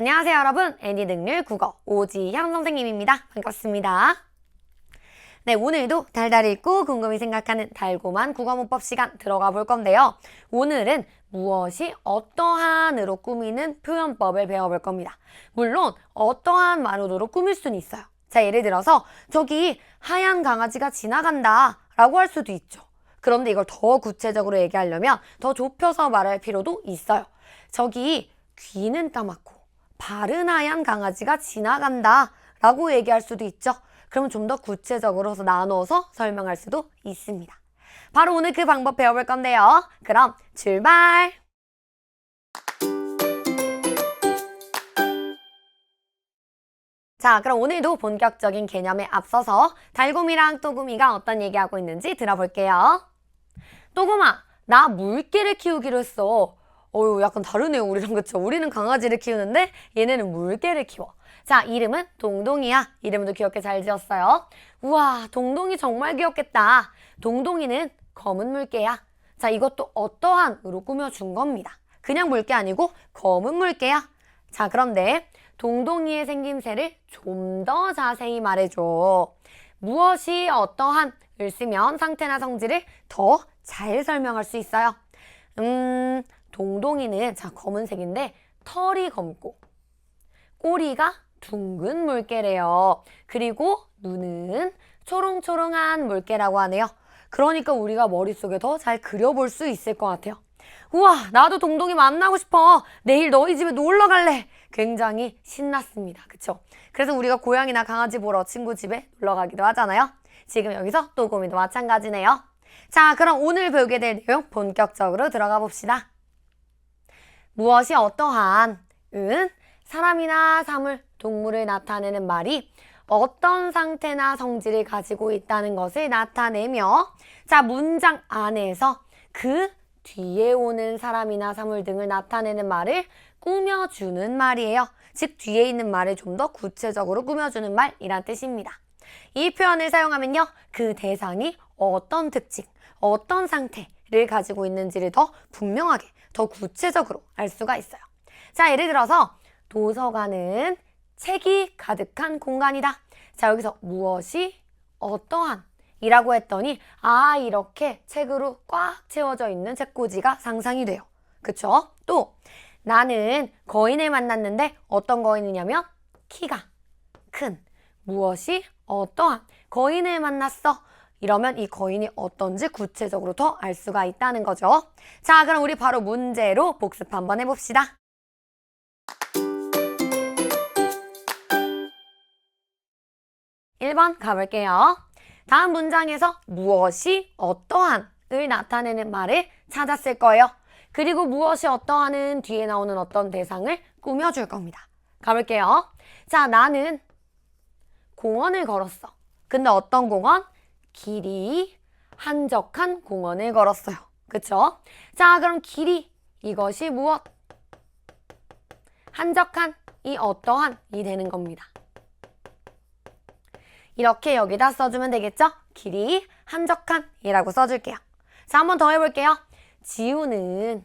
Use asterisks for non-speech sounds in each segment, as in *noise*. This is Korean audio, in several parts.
안녕하세요 여러분. 애니 능률 국어 오지현 선생님입니다. 반갑습니다. 네 오늘도 달달 읽고 궁금히 생각하는 달고만 국어 문법 시간 들어가 볼 건데요. 오늘은 무엇이 어떠한으로 꾸미는 표현법을 배워볼 겁니다. 물론 어떠한 말로도 꾸밀 수는 있어요. 자 예를 들어서 저기 하얀 강아지가 지나간다 라고 할 수도 있죠. 그런데 이걸 더 구체적으로 얘기하려면 더 좁혀서 말할 필요도 있어요. 저기 귀는 까맣고 발은 하얀 강아지가 지나간다 라고 얘기할 수도 있죠. 그러면 좀 더 구체적으로 나눠서 설명할 수도 있습니다. 바로 오늘 그 방법 배워볼 건데요. 그럼 출발! 자, 그럼 오늘도 본격적인 개념에 앞서서 달곰이랑 또구미가 어떤 얘기하고 있는지 들어볼게요. 또구마, 나 물개를 키우기로 했어. 어유 약간 다르네요 우리랑. 그쵸? 우리는 강아지를 키우는데 얘네는 물개를 키워. 자 이름은 동동이야. 이름도 귀엽게 잘 지었어요. 우와 동동이 정말 귀엽겠다. 동동이는 검은 물개야. 자 이것도 어떠한으로 꾸며준 겁니다. 그냥 물개 아니고 검은 물개야. 자 그런데 동동이의 생김새를 좀 더 자세히 말해줘. 무엇이 어떠한을 쓰면 상태나 성질을 더 잘 설명할 수 있어요? 음 동동이는 자 검은색인데 털이 검고 꼬리가 둥근 물개래요. 그리고 눈은 초롱초롱한 물개라고 하네요. 그러니까 우리가 머릿속에 더 잘 그려볼 수 있을 것 같아요. 우와, 나도 동동이 만나고 싶어. 내일 너희 집에 놀러 갈래. 굉장히 신났습니다. 그쵸? 그래서 우리가 고양이나 강아지 보러 친구 집에 놀러 가기도 하잖아요. 지금 여기서 또고미도 마찬가지네요. 자, 그럼 오늘 배우게 될 내용 본격적으로 들어가 봅시다. 무엇이 어떠한 은 사람이나 사물, 동물을 나타내는 말이 어떤 상태나 성질을 가지고 있다는 것을 나타내며 자 문장 안에서 그 뒤에 오는 사람이나 사물 등을 나타내는 말을 꾸며주는 말이에요. 즉 뒤에 있는 말을 좀 더 구체적으로 꾸며주는 말이란 뜻입니다. 이 표현을 사용하면요. 그 대상이 어떤 특징, 어떤 상태 를 가지고 있는지를 더 분명하게 더 구체적으로 알 수가 있어요. 자, 예를 들어서 도서관은 책이 가득한 공간이다. 자, 여기서 무엇이 어떠한 이라고 했더니 아, 이렇게 책으로 꽉 채워져 있는 책꽂이가 상상이 돼요. 그쵸? 또 나는 거인을 만났는데 어떤 거인이냐면 키가 큰 무엇이 어떠한 거인을 만났어. 이러면 이 거인이 어떤지 구체적으로 더 알 수가 있다는 거죠. 자, 그럼 우리 바로 문제로 복습 한번 해봅시다. 1번 가볼게요. 다음 문장에서 무엇이 어떠한을 나타내는 말을 찾았을 거예요. 그리고 무엇이 어떠한은 뒤에 나오는 어떤 대상을 꾸며줄 겁니다. 가볼게요. 자, 나는 공원을 걸었어. 근데 어떤 공원? 길이 한적한 공원을 걸었어요. 그쵸? 자, 그럼 길이 이것이 무엇? 한적한 이 어떠한 이 되는 겁니다. 이렇게 여기다 써주면 되겠죠? 길이 한적한 이라고 써줄게요. 자, 한 번 더 해볼게요. 지우는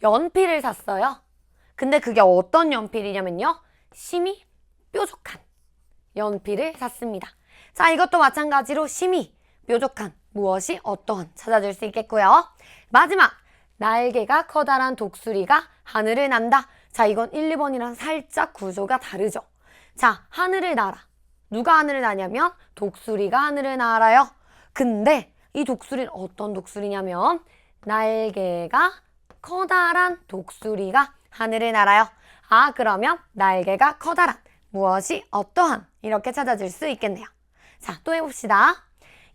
연필을 샀어요. 근데 그게 어떤 연필이냐면요. 심이 뾰족한 연필을 샀습니다. 자, 이것도 마찬가지로 심이 뾰족한 무엇이 어떠한 찾아줄 수 있겠고요. 마지막 날개가 커다란 독수리가 하늘을 난다. 자, 이건 1, 2번이랑 살짝 구조가 다르죠. 자, 하늘을 날아. 누가 하늘을 나냐면 독수리가 하늘을 날아요. 근데 이 독수리는 어떤 독수리냐면 날개가 커다란 독수리가 하늘을 날아요. 아, 그러면 날개가 커다란 무엇이 어떠한 이렇게 찾아줄 수 있겠네요. 자, 또 해봅시다.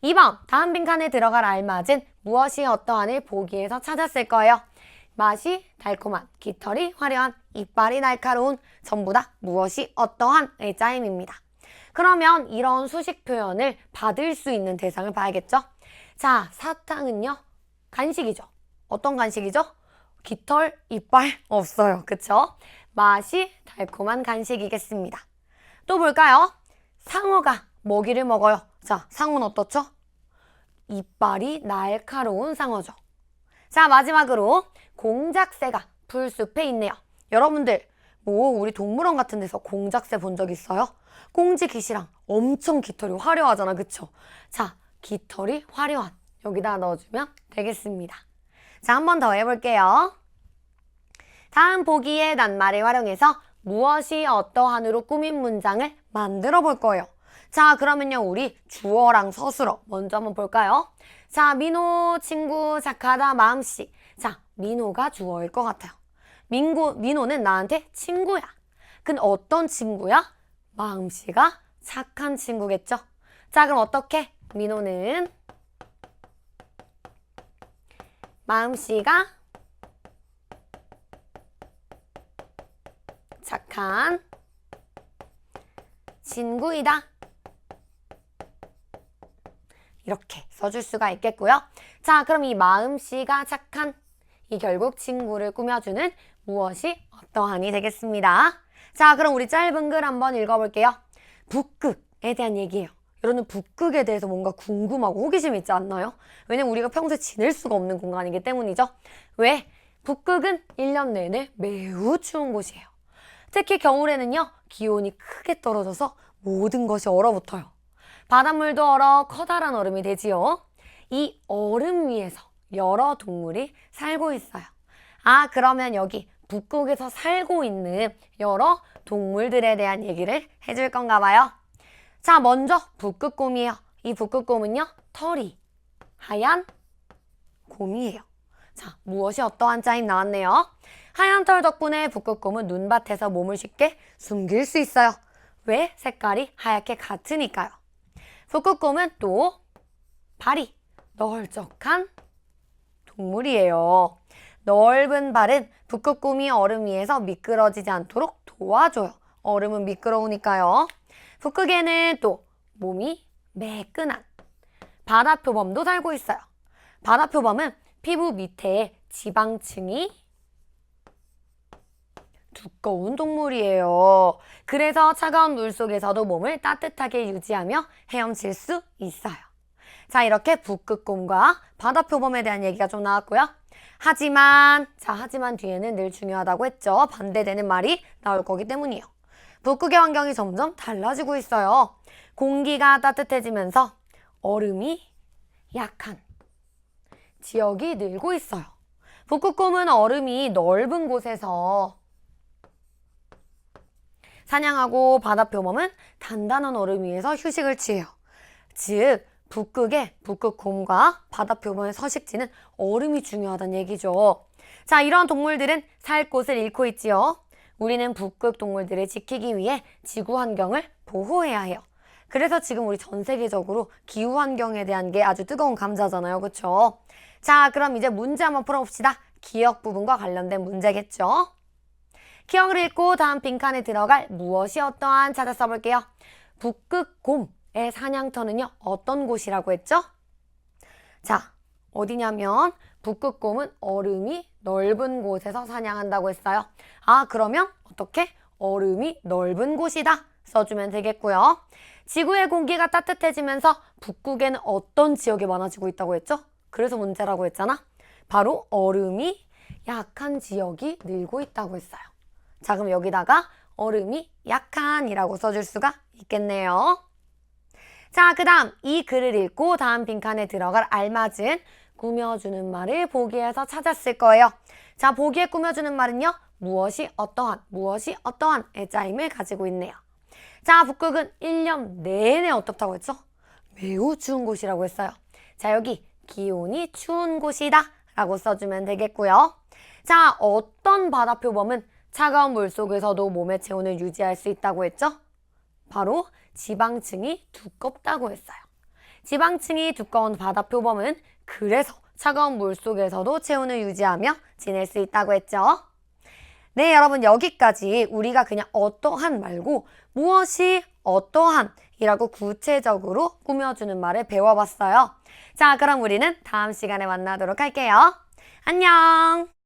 2번, 다음 빈칸에 들어갈 알맞은 무엇이 어떠한을 보기에서 찾았을 거예요. 맛이 달콤한, 깃털이 화려한, 이빨이 날카로운, 전부 다 무엇이 어떠한의 짜임입니다. 그러면 이런 수식 표현을 받을 수 있는 대상을 봐야겠죠? 자, 사탕은요, 간식이죠. 어떤 간식이죠? 깃털, 이빨 *laughs* 없어요. 그쵸? 맛이 달콤한 간식이겠습니다. 또 볼까요? 상어가 먹이를 먹어요. 자, 상어는 어떻죠? 이빨이 날카로운 상어죠. 자, 마지막으로 공작새가 풀숲에 있네요. 여러분들, 뭐 우리 동물원 같은 데서 공작새 본 적 있어요? 꽁지 깃이랑 엄청 깃털이 화려하잖아, 그쵸? 자, 깃털이 화려한 여기다 넣어주면 되겠습니다. 자, 한 번 더 해볼게요. 다음 보기의 낱말을 활용해서 무엇이 어떠한으로 꾸민 문장을 만들어 볼 거예요. 자, 그러면요, 우리 주어랑 서술어 먼저 한번 볼까요? 자, 민호 친구 착하다 마음씨. 자, 민호가 주어일 것 같아요. 민고, 민호는 나한테 친구야. 근데 어떤 친구야? 마음씨가 착한 친구겠죠? 자, 그럼 어떻게? 민호는 마음씨가 착한 친구이다. 이렇게 써줄 수가 있겠고요. 자, 그럼 이 마음씨가 착한 이 결국 친구를 꾸며주는 무엇이 어떠하니 되겠습니다. 자, 그럼 우리 짧은 글 한번 읽어볼게요. 북극에 대한 얘기예요. 여러분 북극에 대해서 뭔가 궁금하고 호기심 있지 않나요? 왜냐면 우리가 평소에 지낼 수가 없는 공간이기 때문이죠. 왜? 북극은 1년 내내 매우 추운 곳이에요. 특히 겨울에는요, 기온이 크게 떨어져서 모든 것이 얼어붙어요. 바닷물도 얼어 커다란 얼음이 되지요. 이 얼음 위에서 여러 동물이 살고 있어요. 아, 그러면 여기 북극에서 살고 있는 여러 동물들에 대한 얘기를 해줄 건가 봐요. 자, 먼저 북극곰이에요. 이 북극곰은요, 털이 하얀 곰이에요. 자, 무엇이 어떠한 짜임 나왔네요. 하얀 털 덕분에 북극곰은 눈밭에서 몸을 쉽게 숨길 수 있어요. 왜? 색깔이 하얗게 같으니까요. 북극곰은 또 발이 널쩍한 동물이에요. 넓은 발은 북극곰이 얼음 위에서 미끄러지지 않도록 도와줘요. 얼음은 미끄러우니까요. 북극에는 또 몸이 매끈한 바다표범도 살고 있어요. 바다표범은 피부 밑에 지방층이 두꺼운 동물이에요. 그래서 차가운 물 속에서도 몸을 따뜻하게 유지하며 헤엄칠 수 있어요. 자, 이렇게 북극곰과 바다표범에 대한 얘기가 좀 나왔고요. 하지만, 자, 하지만 뒤에는 늘 중요하다고 했죠. 반대되는 말이 나올 거기 때문이에요. 북극의 환경이 점점 달라지고 있어요. 공기가 따뜻해지면서 얼음이 약한 지역이 늘고 있어요. 북극곰은 얼음이 넓은 곳에서 사냥하고 바다표범은 단단한 얼음 위에서 휴식을 취해요. 즉, 북극의 북극곰과 바다표범의 서식지는 얼음이 중요하다는 얘기죠. 자, 이런 동물들은 살 곳을 잃고 있지요. 우리는 북극 동물들을 지키기 위해 지구 환경을 보호해야 해요. 그래서 지금 우리 전 세계적으로 기후 환경에 대한 게 아주 뜨거운 감자잖아요. 그렇죠? 자, 그럼 이제 문제 한번 풀어봅시다. 기억 부분과 관련된 문제겠죠? 기억을 읽고 다음 빈칸에 들어갈 무엇이 어떠한 찾아 써볼게요. 북극곰의 사냥터는요, 어떤 곳이라고 했죠? 자, 어디냐면 북극곰은 얼음이 넓은 곳에서 사냥한다고 했어요. 아, 그러면 어떻게? 얼음이 넓은 곳이다. 써주면 되겠고요. 지구의 공기가 따뜻해지면서 북극에는 어떤 지역이 많아지고 있다고 했죠? 그래서 문제라고 했잖아. 바로 얼음이 약한 지역이 늘고 있다고 했어요. 자, 그럼 여기다가 얼음이 약한이라고 써줄 수가 있겠네요. 자, 그 다음 이 글을 읽고 다음 빈칸에 들어갈 알맞은 꾸며주는 말을 보기에서 찾았을 거예요. 자, 보기에 꾸며주는 말은요. 무엇이 어떠한, 무엇이 어떠한 애짜임을 가지고 있네요. 자, 북극은 1년 내내 어떻다고 했죠? 매우 추운 곳이라고 했어요. 자, 여기 기온이 추운 곳이다 라고 써주면 되겠고요. 자, 어떤 바다 표범은 차가운 물 속에서도 몸의 체온을 유지할 수 있다고 했죠? 바로 지방층이 두껍다고 했어요. 지방층이 두꺼운 바다 표범은 그래서 차가운 물 속에서도 체온을 유지하며 지낼 수 있다고 했죠. 네, 여러분 여기까지 우리가 그냥 어떠한 말고 무엇이 어떠한 이라고 구체적으로 꾸며주는 말을 배워봤어요. 자, 그럼 우리는 다음 시간에 만나도록 할게요. 안녕!